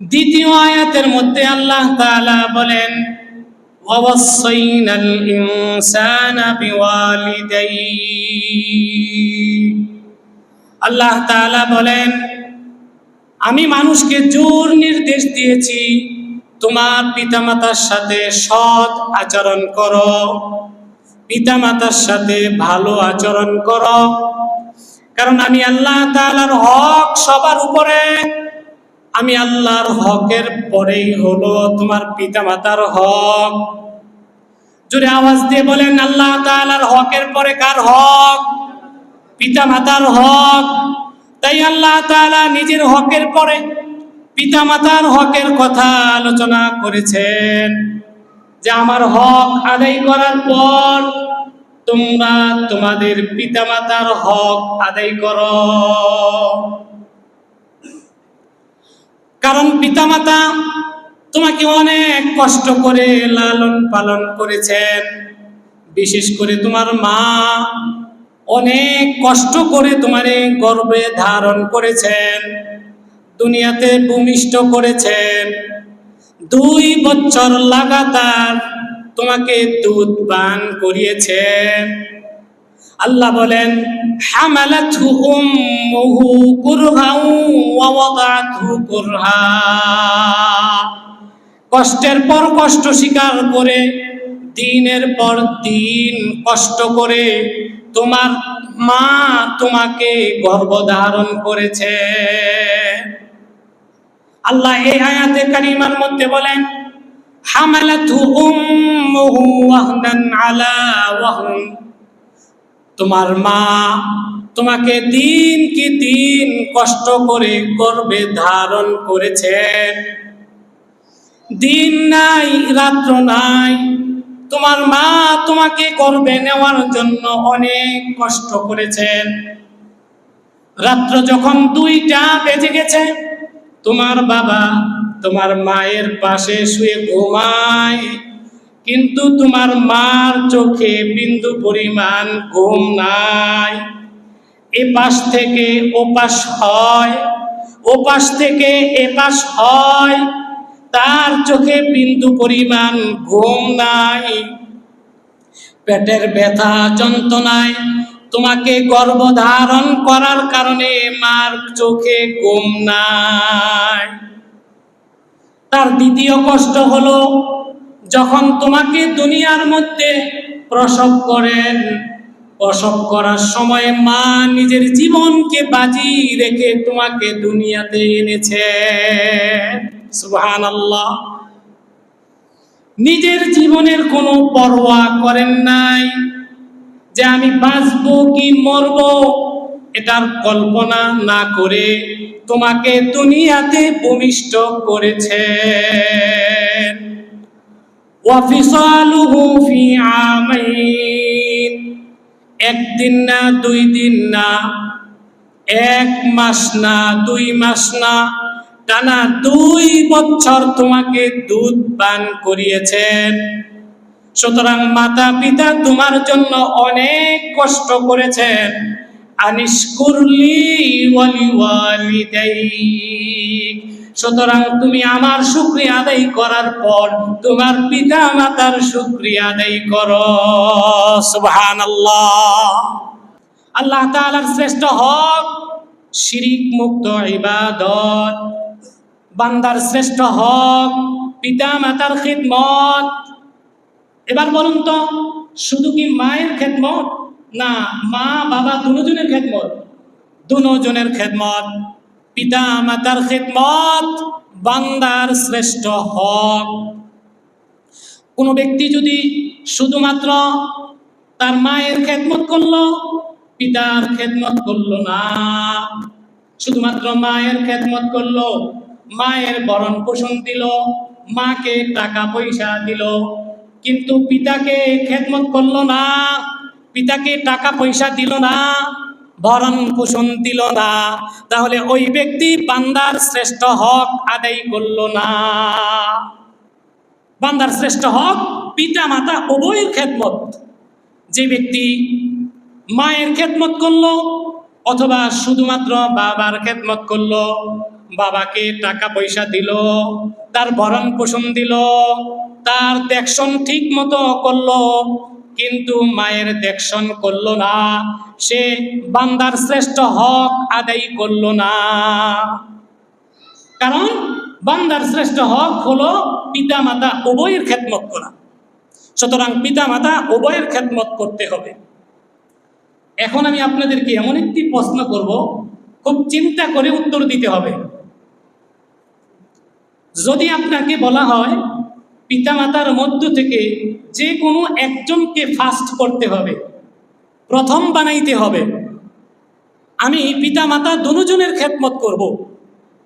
দ্বিতীয় আয়াতের মধ্যে আল্লাহ তাআলা বলেন আল্লাহ বলেন, আমি মানুষকে জোর নির্দেশ দিয়েছি, তোমার পিতামাতার সাথে সৎ আচরণ করো, পিতামাতার সাথে ভালো আচরণ কর। কারণ আমি আল্লাহ তালার হক সবার উপরে আমি আল্লাহর হকের পরেই হলো তোমার পিতামাতার হক। জোরে আওয়াজ দিয়ে বলেন, আল্লাহ তাআলার হকের পরে কার হক? পিতামাতার হক। তাই আল্লাহ তাআলা নিজের হকের পরে পিতামাতার হকের কথা আলোচনা করেছেন যে আমার হক আদায় করার পর তোমরা তোমাদের পিতামাতার হক আদায় করো। কারণ পিতামাতা তোমাকে অনেক কষ্ট করে লালন পালন করেছেন। বিশেষ করে তোমার মা অনেক কষ্ট করে তোমারে গর্বে ধারণ করেছেন, দুনিয়াতে ভূমিষ্ঠ করেছেন। দুই বছর লাগাতার তোমাকে দুধ পান করিয়েছেন। আল্লাহ বলেন উম্মুহু কুরহাউ ওয়া ওয়াদাতহু কুরহা কষ্টের পর কষ্ট স্বীকার করে, দিনের পর দিন কষ্ট করে তোমার মা তোমাকে গর্ভধারণ করেছে। আল্লাহ এই আয়াতে কারিমার মধ্যে বলেন হামালাতহু উম্মুহু ওয়াহনান আলা ওয়াহন তোমার মা তোমাকে দিন কি দিন কষ্ট করে গর্বে ধারণ করেছেন। দিন নাই, রাত্র নাই, তোমার মা তোমাকে গর্বে নেওয়ার জন্য অনেক কষ্ট করেছেন। রাত্র যখন দুইটা বেজে গেছে, তোমার বাবা তোমার মায়ের পাশে শুয়ে ঘুমায়। কিন্তু তোমার মার চোখে বিন্দু পরিমাণ ঘুম নাই। এপাশ থেকে ওপাশ হয়, ওপাশ থেকে এপাশ হয়, তার চোখে বিন্দু পরিমাণ ঘুম নাই। পেটের ব্যথা, যন্ত্রণায় তোমাকে গর্ভধারণ করার কারণে মার চোখে ঘুম নাই। তার দ্বিতীয় কষ্ট হলো যখন তোমাকে দুনিয়ার মধ্যে প্রসব করেন, প্রসব করার সময় মা নিজের জীবনকে বাজি রেখে তোমাকে দুনিয়াতে এনেছে সুবহান আল্লাহ নিজের জীবনের কোনো পরোয়া করেন নাই যে আমি বাঁচবো কি মরবো, এটার কল্পনা না করে তোমাকে দুনিয়াতে ভূমিষ্ঠ করেছেন ওয়াফিসালুহু ফি আমাইন একদিন না, দুই দিন না, এক মাস না, দুই মাস না, টানা দুই বছর তোমাকে দুধ পান করিয়েছেন। সুতরাং মাতা পিতা তোমার জন্য অনেক কষ্ট করেছেন। আনিশকুরলি ওয়ালি ওয়ালিদাইক। সুতরাং তুমি আমার শুক্রিয়া আদায় করার পর তোমার পিতা মাতার শুক্রিয়া আদায় করো। সুবহানাল্লাহ। আল্লাহ তাআলার শ্রেষ্ঠ হক, শিরিক মুক্ত ইবাদত। বান্দার শ্রেষ্ঠ হক পিতা মাতার খিদমত। এবার বলুন তো, শুধু কি মায়ের খেদমত? না, মা, বাবা দুজনের খেদমত। দুজনের খেদমত। পিতা মাতার খেদমত বান্দার শ্রেষ্ঠ হক। কোনো ব্যক্তি যদি শুধুমাত্র তার মায়ের খেদমত করল, পিতার খেদমত করল না। শুধুমাত্র মায়ের খেদমত করল, মায়ের বরণ পোষণ দিল, মাকে টাকা পয়সা দিল, কিন্তু পিতাকে খেদমত করল না, পিতাকে টাকা পয়সা দিল না ভরণ পোষণ দিল না। তাহলে ওই ব্যক্তি বান্দার শ্রেষ্ঠ হক আদায় করল না। বান্দার শ্রেষ্ঠ হক পিতা মাতা উভয়ের খেদমত। যে ব্যক্তি মায়ের খেদমত করল অথবা শুধুমাত্র বাবার খেদমত করল, বাবাকে টাকা পয়সা দিল, তার ভরণ পোষণ দিল, তার দেখশন ঠিক মতো করল কিন্তু মায়ের দেখশন করল না। সে বান্দার শ্রেষ্ঠ হক আদায় করল না। কারণ বান্দার শ্রেষ্ঠ হক হলো পিতা মাতা উভয়ের খেদমত করা। সুতরাং পিতা মাতা উভয়ের খেদমত করতে হবে। এখন আমি আপনাদেরকে এমন একটি প্রশ্ন করব, খুব চিন্তা করে উত্তর দিতে হবে। যদি আপনাকে বলা হয় পিতামাতার মধ্য থেকে যে কোনো একজনকে ফাস্ট করতে হবে। প্রথম বানাইতে হবে। আমি পিতা মাতা দুজনের খেদমত করব।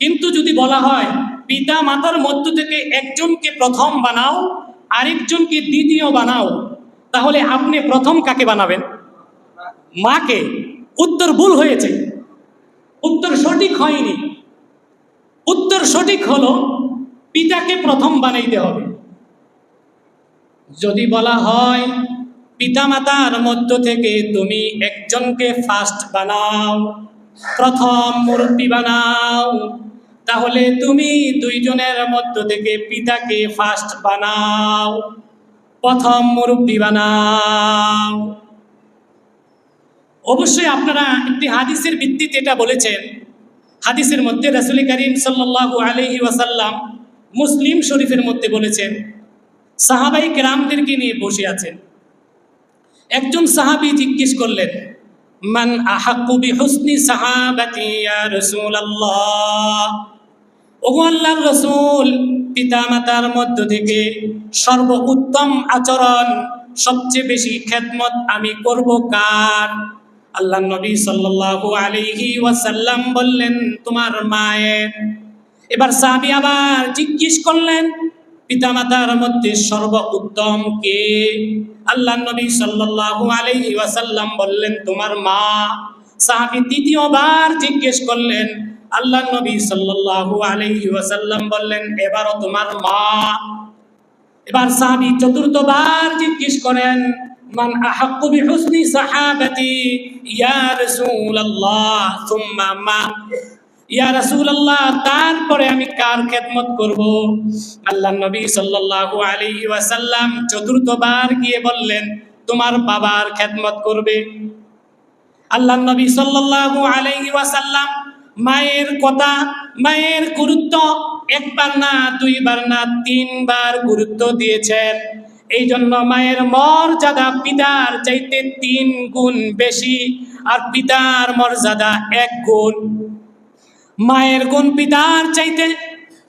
কিন্তু যদি বলা হয় পিতা মাতার মধ্য থেকে একজনকে প্রথম বানাও, আরেকজনকে দ্বিতীয় বানাও, তাহলে আপনি প্রথম কাকে বানাবেন? মাকে। উত্তর ভুল হয়েছে। উত্তর সঠিক হয়নি। উত্তর সঠিক হলো পিতাকে প্রথম বানাইতে হবে। যদি বলা হয়, পিতামাতার মধ্য থেকে তুমি একজনকে ফার্স্ট বানাও, প্রথম মুরব্বী বানাও, তাহলে তুমি দুইজনের মধ্য থেকে পিতাকে ফার্স্ট বানাও, প্রথম মুরব্বী বানাও। অবশ্যই আপনারা একটি হাদিসের ভিত্তিতে এটা বলেছেন। হাদিসের মধ্যে রাসুল করিম সাল্লাল্লাহু আলাইহি ওয়াসাল্লাম মুসলিম শরীফের মধ্যে বলেছেন সাহাবাই কেরামদেরকে নিয়ে বসে আছেন। একজন সাহাবি জিজ্ঞেস করলেন, মান আহাক্কু বিহুসনি সাহাবাতি ইয়া রাসূলুল্লাহ? ওগো আল্লাহর রসুল, পিতামাতার মধ্য থেকে সর্ব উত্তম আচরণ, সবচেয়ে বেশি খেদমত আমি করব কার? আল্লাহ নবী সাল্লাল্লাহু আলাইহি ওয়াসাল্লাম বললেন, তোমার মায়ের। এবার সাহাবী আবার জিজ্ঞেস করলেন পিতামাতার মধ্যে সর্ব উত্তম কে? আল্লাহ নবী সাল্লাল্লাহু আলাইহি ওয়াসাল্লাম বললেন, তোমার মা। সাহাবী দ্বিতীয়বার জিজ্ঞেস করলেন, আল্লাহ নবী সাল্লাল্লাহু আলাইহি ওয়াসাল্লাম বললেন, এবারও তোমার মা? এবার সাহাবী চতুর্থবার জিজ্ঞেস করেন, মান আহাক্কু বিহুসনি সাহাবাতি ইয়া রাসূলুল্লাহ, সুম্মা মা? ইয়া রাসূলুল্লাহ, তারপরে আমি কার খেদমত করব? আল্লাহ নবী সাল্লাল্লাহু আলাইহি ওয়াসাল্লাম চতুর্থবার গিয়ে বললেন, তোমার বাবার খেদমত করবে? আল্লাহ নবী সাল্লাল্লাহু আলাইহি ওয়াসাল্লাম, মায়ের কথা, মায়ের গুরুত্ব, একবার না, দুইবার না, তিনবার গুরুত্ব দিয়েছেন। এই জন্য মায়ের মর্যাদা পিতার চাইতে তিন গুণ বেশি, আর পিতার মর্যাদা এক গুণ। মায়ের গুণ পিতার চাইতে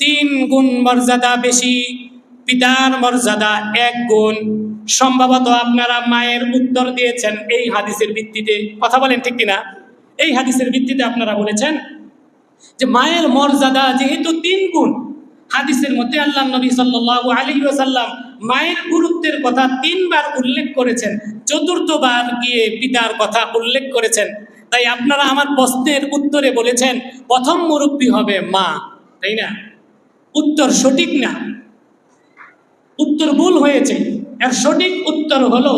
তিন গুণ মর্যাদা বেশি। পিতার মর্যাদা এক গুণ। সম্ভবত আপনারা মায়ের উত্তর দিয়েছেন এই হাদিসের ভিত্তিতে। কথা বলেন ঠিক কিনা? এই হাদিসের ভিত্তিতে আপনারা বলেছেন যে মায়ের মর্যাদা যেহেতু তিন গুণ, হাদিসের মধ্যে আল্লাহ নবী আলাইহি ওয়াসাল্লাম মায়ের গুরুত্বের কথা তিনবার উল্লেখ করেছেন। চতুর্থবার গিয়ে পিতার কথা উল্লেখ করেছেন। তাই আপনারা আমার প্রশ্নের উত্তরে বলেছেন, প্রথম মুরব্বী হবে মা। তাই না? উত্তর সঠিক না। উত্তর ভুল হয়েছে। এর সঠিক উত্তর হলো,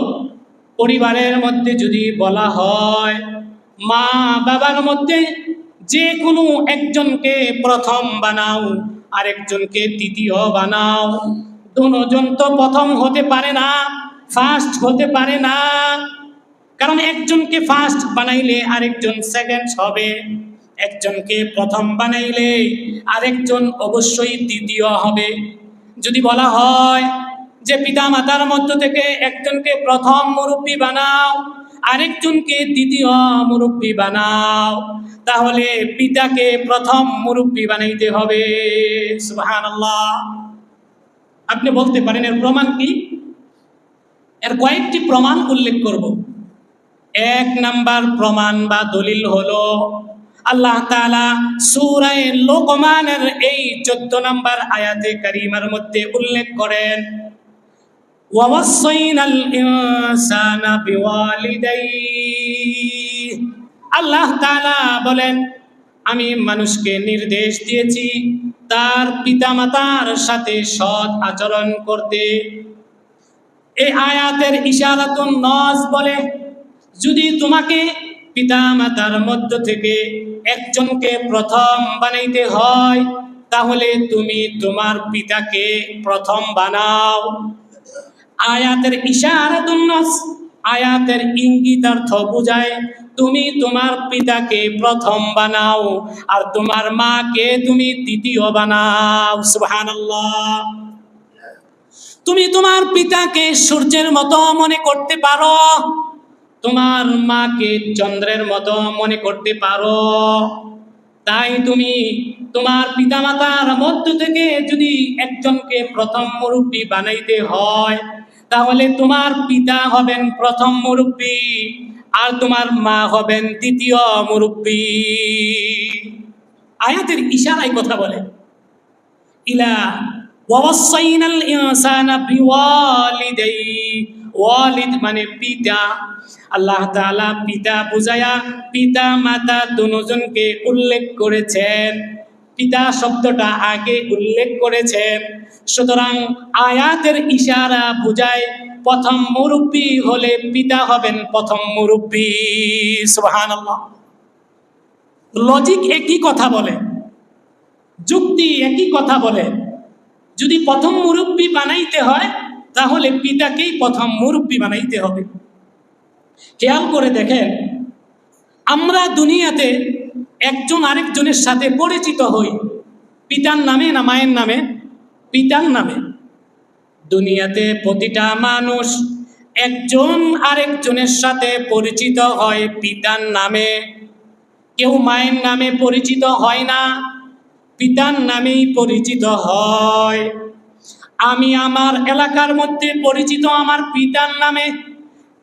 পরিবারের মধ্যে যদি বলা হয়, মা বাবার মধ্যে যে কোনো একজনকে প্রথম বানাও, আরেকজনকে তৃতীয় বানাও। দুজন তো প্রথম হতে পারে না ফার্স্ট হতে পারে না। কারণ একজনকে ফার্স্ট বানাইলে আরেকজন সেকেন্ড হবে। একজনকে প্রথম বানাইলে আরেকজন অবশ্যই দ্বিতীয় হবে। যদি বলা হয় যে পিতা মাতার মধ্য থেকে একজনকে প্রথম মুরব্বী বানাও, আরেকজনকে দ্বিতীয় মুরব্বী বানাও, তাহলে পিতাকে প্রথম মুরব্বী বানাইতে হবে। সুবহানাল্লাহ। আপনি বলতে পারেন, এর প্রমাণ কি? এর কয়েকটি প্রমাণ উল্লেখ করব। এক নাম্বার প্রমাণ বা দলিল হলো আল্লাহ তাআলা সূরায়ে লোকমানের এই 14 নাম্বার আয়াতে কারিমার মধ্যে উল্লেখ করেন আল্লাহ তাআলা বলেন, আমি মানুষকে নির্দেশ দিয়েছি তার পিতামাতার সাথে সৎ আচরণ করতে। এই আয়াতের ইশারাতুন নজ বলে যদি তোমাকে পিতা মাতার মধ্য থেকে একজনকে প্রথম বানাইতে হয়, তাহলে তুমি তোমার পিতাকে প্রথম বানাও। আয়াতের নাস আয়াতের ইঙ্গিতার্থ বুঝায়, তুমি তোমার পিতাকে প্রথম বানাও আর তোমার মাকে তুমি দ্বিতীয় বানাও। সুবহানাল্লাহ। তুমি তোমার পিতাকে সূর্যের মতো মনে করতে পারো। তোমার মাকে চন্দ্রের মতো মনে করতে পারো। তাই তুমি তোমার পিতামাতার মধ্য থেকে যদি একজনকে প্রথম মুরব্বী বানাইতে হয়, তাহলে তোমার পিতা হবেন প্রথম মুরব্বী আর তোমার মা হবেন দ্বিতীয় মুরব্বী। আয়াতের ইশারায় কথা বলে। ইলা বিওয়ালিদাই। ওয়ালিদ মানে পিতা। আল্লাহ তাআলা পিতা বুঝায়া পিতা মাতা দুজনকে উল্লেখ করেছেন। পিতা শব্দটা আগে উল্লেখ করেছেন। সুতরাং আয়াতের ইশারা বুঝায় প্রথম মুরব্বী হলে পিতা হবেন প্রথম মুরব্বী। সুবহানাল্লাহ। লজিক একই কথা বলে। যুক্তি একই কথা বলে। যদি প্রথম মুরব্বী বানাইতে হয় তাহলে পিতাকেই প্রথম মুরব্বী বানাইতে হবে। খেয়াল করে দেখেন, আমরা দুনিয়াতে একজন আরেকজনের সাথে পরিচিত হই, পিতার নামে না মায়ের নামে? পিতার নামে। দুনিয়াতে প্রতিটা মানুষ একজন আরেকজনের সাথে পরিচিত হয় পিতার নামে। কেউ মায়ের নামে পরিচিত হয় না, পিতার নামেই পরিচিত হয়। আমি আমার এলাকার মধ্যে পরিচিত আমার পিতার নামে।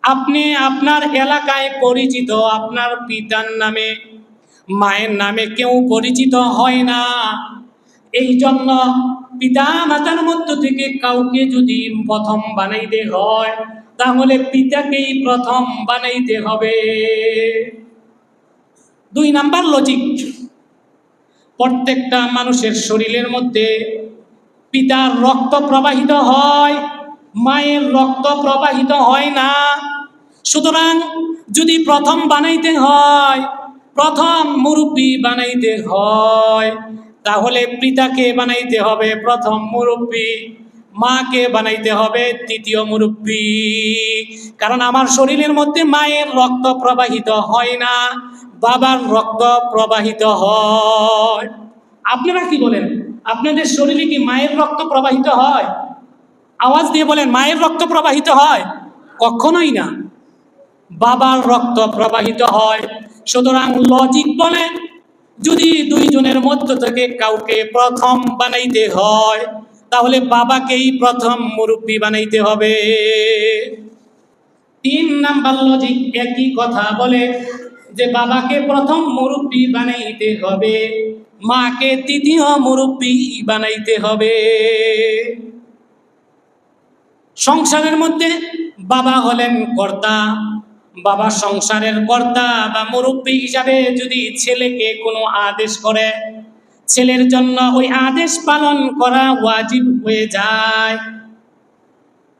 আপনি আপনার এলাকায় পরিচিত আপনার পিতার নামে। মায়ের নামে কেউ পরিচিত হয় না। এই জন্য পিতা মাতার মধ্য থেকে কাউকে যদি প্রথম বানাইতে হয়, তাহলে পিতাকেই প্রথম বানাইতে হবে। দুই নাম্বার লজিক প্রত্যেকটা মানুষের শরীরের মধ্যে পিতার রক্ত প্রবাহিত হয়, মায়ের রক্ত প্রবাহিত হয় না। সুতরাং যদি প্রথম বানাইতে হয়, প্রথম মুরব্বী বানাইতে হয়, তাহলে পিতাকে বানাইতে হবে প্রথম মুরব্বী, মাকে বানাইতে হবে তৃতীয় মুরব্বী। কারণ আমার শরীরের মধ্যে মায়ের রক্ত প্রবাহিত হয় না, বাবার রক্ত প্রবাহিত হয়। আপনারা কি বলেন? আপনাদের শরীরে কি মায়ের রক্ত প্রবাহিত হয়? আওয়াজ দিয়ে বলেন, মায়ের রক্ত প্রবাহিত হয়? কখনোই না। বাবার রক্ত প্রবাহিত হয়। সুতরাং লজিক বলে, যদি দুইজনের মধ্য থেকে কাউকে প্রথম বানাইতে হয়, তাহলে বাবাকেই প্রথম মুরব্বী বানাইতে হবে। তিন নাম্বার লজিক একই কথা বলে যে, বাবাকে প্রথম মুরব্বী বানাইতে হবে। মাকে তৃতীয় মুরব্বী বানাইতে হবে। সংসারের মধ্যে বাবা হলেন কর্তা, বাবা সংসারের কর্তা বা মুরব্বী হিসাবে যদি ছেলেকে কোনো আদেশ করে, ছেলের জন্য ওই আদেশ পালন করা ওয়াজিব হয়ে যায়।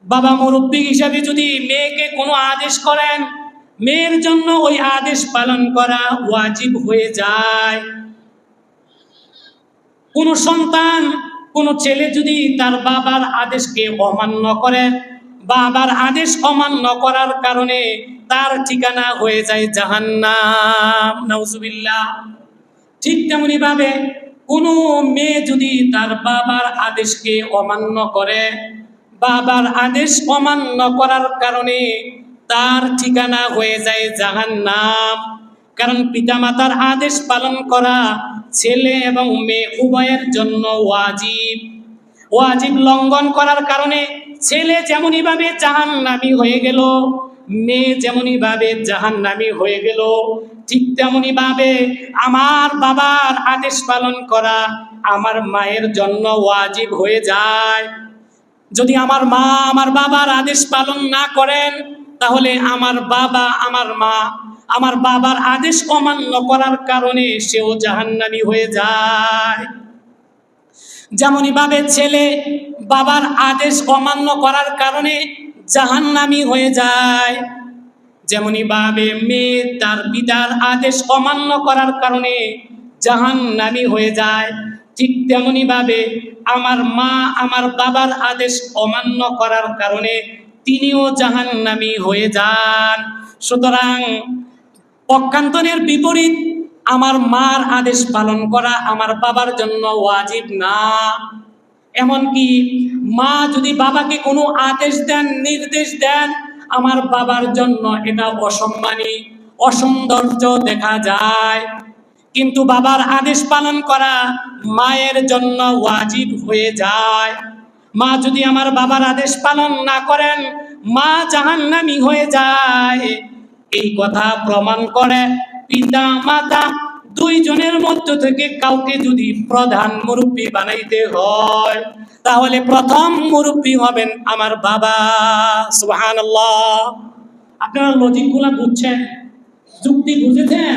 বাবা মুরব্বী হিসাবে যদি মেয়েকে কোনো আদেশ করেন, মেয়ের জন্য ওই আদেশ পালন করা ওয়াজিব হয়ে যায়। কোন সন্তান, কোন ছেলে যদি তার বাবার আদেশকে অমান্য করে, বাবার আদেশ অমান্য করার কারণে তার ঠিকানা হয়ে যায় জাহান্নাম। নাউজুবিল্লাহ। ঠিক তেমনি ভাবে কোন মেয়ে যদি তার বাবার আদেশকে অমান্য করে, বাবার আদেশ অমান্য করার কারণে তার ঠিকানা হয়ে যায় জাহান্নাম। কারণ পিতামাতার আদেশ পালন করা ছেলে এবং মেয়ে উভয়ের জন্য ওয়াজিব। ওয়াজিব লঙ্ঘন করার কারণে ছেলে যেমনই ভাবে জাহান্নামি হয়ে গেল, মেয়ে যেমনই ভাবে জাহান্নামি হয়ে গেল, ঠিক তেমনি ভাবে আমার বাবার আদেশ পালন করা আমার মায়ের জন্য ওয়াজিব হয়ে যায়। যদি আমার মা আমার বাবার আদেশ পালন না করেন, তাহলে আমার বাবা, আমার মা আমার বাবার আদেশ অমান্য করার কারণে সেও জাহান্নামি হয়ে যায়। যেমনই ভাবে ছেলে বাবার আদেশ অমান্য করার কারণে জাহান্নামি হয়ে যায় যেমনি ভাবে মেয়ে তার পিতার আদেশ অমান্য করার কারণে জাহান্নামি হয়ে যায়, ঠিক তেমনি ভাবে আমার মা আমার বাবার আদেশ অমান্য করার কারণে তিনিও জাহান্নামি হয়ে যান। সুতরাং পক্ষান্তরের বিপরীত, আমার মার আদেশ পালন করা আমার বাবার জন্য ওয়াজিব না। এমনকি মা যদি বাবাকে কোনো আদেশ দেন, নির্দেশ দেন, আমার বাবার জন্য এটা অসম্মানী, অসৌন্দর্য দেখা যায়। কিন্তু বাবার আদেশ পালন করা মায়ের জন্য ওয়াজিব হয়ে যায়। মা যদি আমার বাবার আদেশ পালন না করেন, মা জাহান্নামি হয়ে যায়। এই কথা প্রমাণ করে পিতা মাতা দুইজনের মধ্য থেকে কাউকে যদি প্রধান মুরব্বী বানাইতে হয়, তাহলে প্রথম মুরব্বী হবেন আমার বাবা। সুবহানাল্লাহ। আপনারা লজিকগুলা বুঝছেন? যুক্তি বুঝেছেন?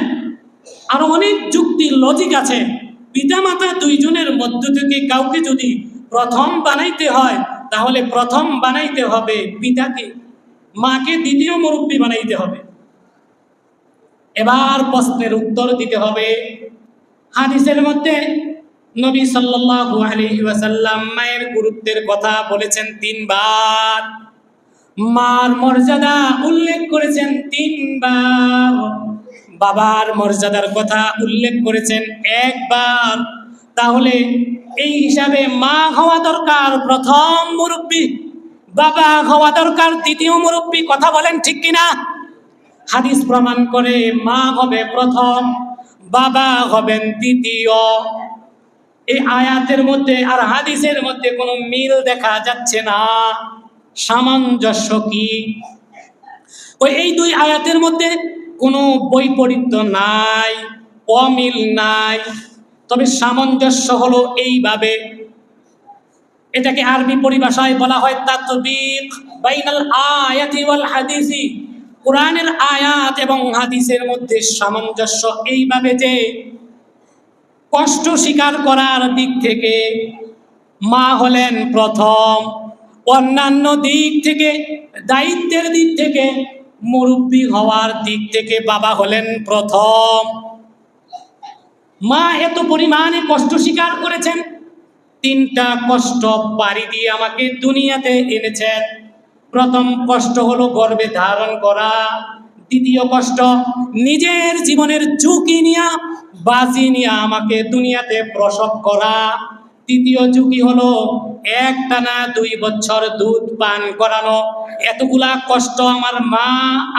আরও অনেক যুক্তি লজিক আছে। পিতা পিতামাতা দুইজনের মধ্য থেকে কাউকে যদি প্রথম বানাইতে হয়, তাহলে প্রথম বানাইতে হবে পিতাকে। মাকে দ্বিতীয় মুরব্বী বানাইতে হবে। এবার প্রশ্নের উত্তর দিতে হবে। হাদিসের মধ্যে নবী সাল্লাল্লাহু আলাইহি ওয়াসাল্লাম মায়ের গুরুত্বের কথা বলেছেন তিনবার। মার মর্যাদা উল্লেখ করেছেন তিনবার। বাবার মর্যাদার কথা উল্লেখ করেছেন একবার। তাহলে এই হিসাবে মা হওয়া দরকার প্রথম মুরব্বী, বাবা হওয়া দরকার দ্বিতীয় মুরব্বী, কথা বলেন ঠিক কিনা? হাদিস প্রমাণ করে, মা হবে প্রথম, বাবা হবেন দ্বিতীয়। এই আয়াতের মধ্যে আর হাদিসের মধ্যে কোনো মিল দেখা যাচ্ছে না। সামঞ্জস্য কি? ওই, এই দুই আয়াতের মধ্যে কোনো বৈপরীত্য নাই, অমিল নাই। তবে সামঞ্জস্য হলো এইভাবে, এটাকে আরবি পরিভাষায় বলা হয় তাতবিক। বাইনাল আয়াতি ওয়াল হাদিসি। কোরআনের আয়াত এবং হাদিসের মধ্যে সামঞ্জস্য এইভাবে যে কষ্ট স্বীকার করার দিক থেকে মা হলেন প্রথম, অন্যান্য দিক থেকে, দায়িত্বের দিক থেকে, মুরব্বী হওয়ার দিক থেকে বাবা হলেন প্রথম। মা এত পরিমাণে কষ্ট স্বীকার করেছেন, তিনটা কষ্ট পাড়ি দিয়ে আমাকে দুনিয়াতে এনেছেন। প্রথম কষ্ট হলো গর্বে ধারণ করা। দ্বিতীয় কষ্ট, নিজের জীবনের ঝুঁকি নিয়া, বাজি নিয়া আমাকে দুনিয়াতে প্রসব করা। তৃতীয় ঝুঁকি হলো এক টানা দুই বছর দুধ পান করানো। এতগুলা কষ্ট আমার মা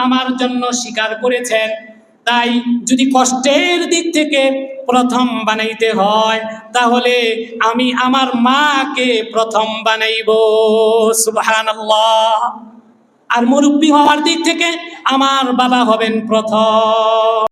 আমার জন্য স্বীকার করেছেন। তাই যদি কষ্টের দিক থেকে প্রথম বানাইতে হয়, তাহলে আমি আমার মাকে প্রথম বানাইব। সুবহানাল্লাহ। আর মুরব্বী হওয়ার দিক থেকে আমার বাবা হবেন প্রথম।